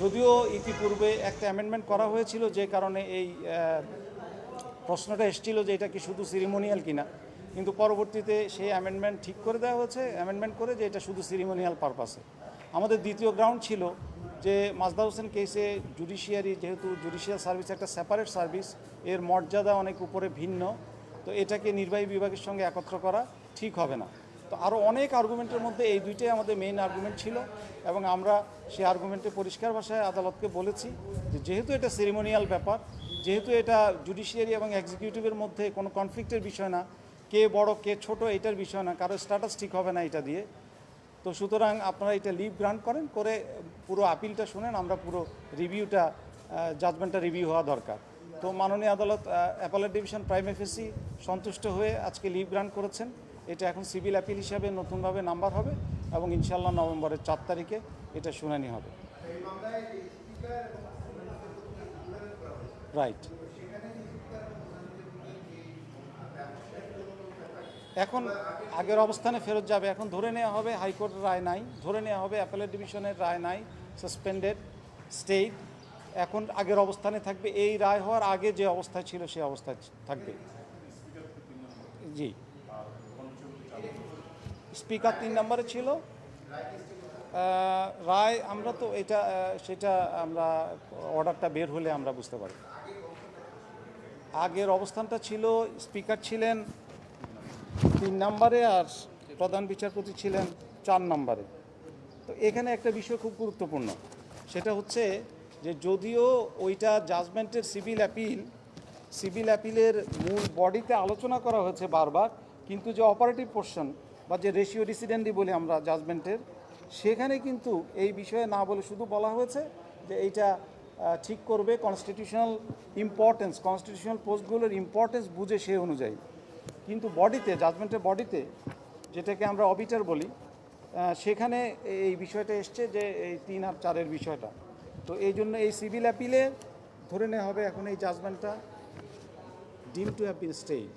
যদিও ইতিপূর্বে একটা অ্যামেন্ডমেন্ট করা হয়েছিল যে কারণে এই প্রশ্নটা এসেছিল যে এটা কি শুধু সিরিমোনিয়াল কিনা, কিন্তু পরবর্তীতে সেই অ্যামেন্ডমেন্ট ঠিক করে দেওয়া হয়েছে অ্যামেন্ডমেন্ট করে যে এটা শুধু সিরিমোনিয়াল পারপাসে আমাদের দ্বিতীয় গ্রাউন্ড ছিল যে মাজদা হোসেন কেসে জুডিশিয়ারি যেহেতু জুডিশিয়াল সার্ভিস একটা সেপারেট সার্ভিস এর মর্যাদা অনেক উপরে ভিন্ন, তো এটাকে নির্বাহী বিভাগের সঙ্গে একত্র করা ঠিক হবে না। তো আরও অনেক আর্গুমেন্টের মধ্যে এই দুইটাই আমাদের মেইন আর্গুমেন্ট ছিল এবং আমরা সেই আর্গুমেন্টে পরিষ্কার ভাষায় আদালতকে বলেছি যে যেহেতু এটা সেরিমোনিয়াল ব্যাপার, যেহেতু এটা জুডিশিয়ারি এবং এক্সিকিউটিভের মধ্যে কোনো কনফ্লিক্টের বিষয় না, কে বড়, কে ছোট এটার বিষয় না, কারও স্ট্যাটাস ঠিক হবে না এটা দিয়ে। তো সুতরাং আপনারা এটা লিভ গ্রান্ট করেন, করে পুরো আপিলটা শুনেন, আমরা পুরো রিভিউটা জাজমেন্টটা রিভিউ হওয়া দরকার। তো মাননীয় আদালত অ্যাপালেট ডিভিশন প্রাইম এফএসি সন্তুষ্ট হয়ে আজকে লিভ গ্রান্ট করেছেন। এটা এখন সিভিল অ্যাপিল হিসাবে নতুনভাবে নাম্বার হবে এবং ইনশাল্লাহ নভেম্বরের চার তারিখে এটা শুনানি হবে। রাইট এখন আগের অবস্থানে ফেরত যাবে। এখন ধরে নেওয়া হবে হাইকোর্টের রায় নাই, ধরে নেওয়া হবে অ্যাপেলের ডিভিশনের রায় নাই সাসপেন্ডেড স্টেট এখন আগের অবস্থানে থাকবে, এই রায় হওয়ার আগে যে অবস্থায় ছিল সেই অবস্থায় থাকবে। জি। স্পিকার তিন নম্বরে ছিল। রায়, আমরা তো এটা সেটা আমরা অর্ডারটা বের হলে আমরা বুঝতে পারি আগের অবস্থানটা ছিল, স্পিকার ছিলেন তিন নম্বরে আর প্রধান বিচারপতি ছিলেন চার নম্বরে। তো এখানে একটা বিষয় খুব গুরুত্বপূর্ণ, সেটা হচ্ছে যে যদিও ওইটা জাজমেন্টের সিভিল অ্যাপিল, সিভিল অ্যাপিলের মূল বডিতে আলোচনা করা হয়েছে বারবার, কিন্তু যে অপারেটিভ পোর্শন বা যে রেশিও ডিসিডেন্ডি বলি আমরা জাজমেন্টের সেখানে কিন্তু এই বিষয়ে না বলে শুধু বলা হয়েছে যে এইটা ঠিক করবে। কনস্টিটিউশনাল ইম্পর্টেন্স কনস্টিটিউশনাল পোস্টগুলোর ইম্পর্টেন্স বুঝে সে অনুযায়ী। কিন্তু বডিতে জাজমেন্টের বডিতে যেটাকে আমরা অবিটার বলি সেখানে এই বিষয়টা এসছে যে এই তিন আর চারের বিষয়টা। তো এই জন্য এই সিভিল অ্যাপিলে ধরে নেওয়া হবে এখন এই জাজমেন্টটা deem to appeal state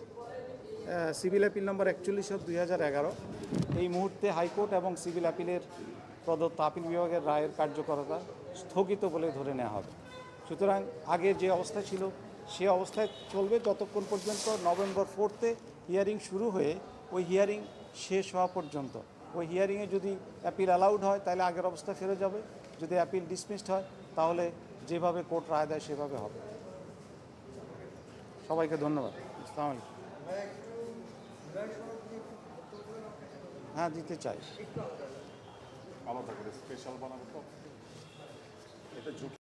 civil appeal number একচল্লিশ দুই হাজার এগারো। এই মুহূর্তে হাইকোর্ট এবং সিভিল অ্যাপিলের প্রদত্ত আপিল বিভাগের রায়ের কার্যকরতা স্থগিত বলে ধরে নেওয়া হবে। সুতরাং আগে যে অবস্থা ছিল, সে অবস্থায় চলবে যতক্ষণ পর্যন্ত নভেম্বর ফোর্থে হিয়ারিং শুরু হয়ে ওই হিয়ারিং শেষ হওয়া পর্যন্ত। ওই হিয়ারিংয়ে যদি অ্যাপিল অ্যালাউড হয়, তাহলে আগের অবস্থা ফিরে যাবে। যদি অ্যাপিল ডিসমিসড হয়, তাহলে যেভাবে কোর্ট রায় দেয়, সেভাবে হবে। সবাইকে ধন্যবাদ। আসসালামু আলাইকুম। হ্যাঁ দিতে চাই। আলাদা করে স্পেশাল বানাবো তো। এটা